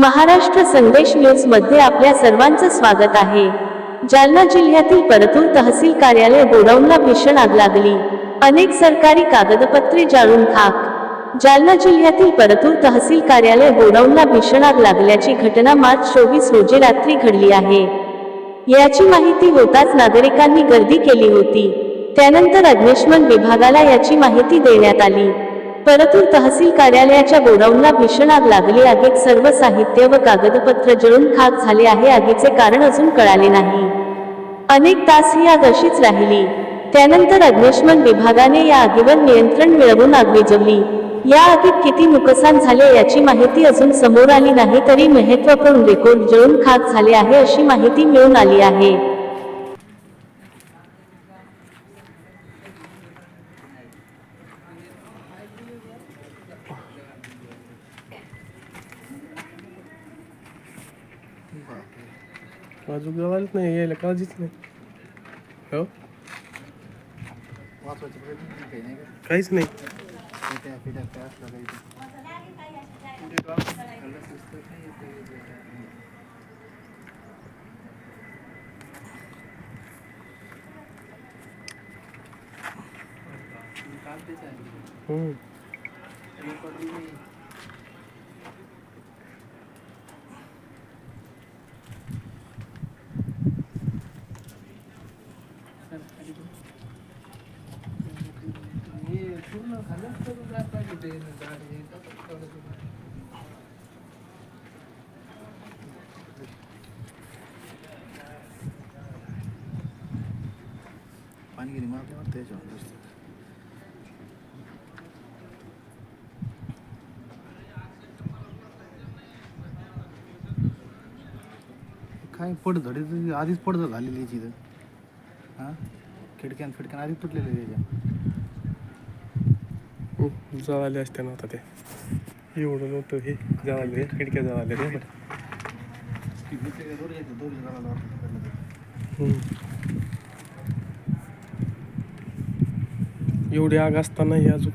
महाराष्ट्र संदेश न्यूजमध्ये आपल्या सर्वांचं स्वागत आहे. जालना जिल्ह्यातील परतूर तहसील कार्यालय गोडाऊनला भीषण आग लागली. अनेक सरकारी कागदपत्रे जाळून खाक. जालना जिल्ह्यातील परतूर तहसील कार्यालय गोडाऊनला भीषण आग लागल्याची घटना मार्च चोवीस रोजी रात्री घडली आहे. याची माहिती होताच नागरिकांनी गर्दी केली होती. त्यानंतर अग्निशमन विभागाला याची माहिती देण्यात आली. परतूर तहसील कार्यालयाच्या गोडाऊनला भीषण आग लागली. आगीत सर्व साहित्य व कागदपत्र जळून खाक झाले आहे. आगीचे कारण अजून कळाले नाही. अनेक तास ही आग अशीच राहिली. त्यानंतर अग्निशमन विभागाने या आगीवर नियंत्रण मिळवून आग विझवली. या आगीत किती नुकसान झाले याची माहिती अजून समोर आली नाही. तरी महत्त्वपूर्ण रेकॉर्ड जळून खाक झाले आहे अशी माहिती मिळून आली आहे. अजून जवळच नाही यायला काळजीच नाही. हो? काहीच नाही. हम्म. हे पूर्ण खाल्लंच तर काय पाहिजे ते गाडी हे तर तेवढं ते. पाणी पाणीगिरी मारले वाटतं याच्यावर जास्त. काय पडझड आहे? आधीच पडझड झालेली याची इथं हां? खिडक्यान फिडक्यान आधीच तुटलेले त्याच्या. जळाले असते ना आता ते. एवढं नव्हतं हे जळाले रे खिडक्या जळाले रे. एवढी आग असताना हे अजून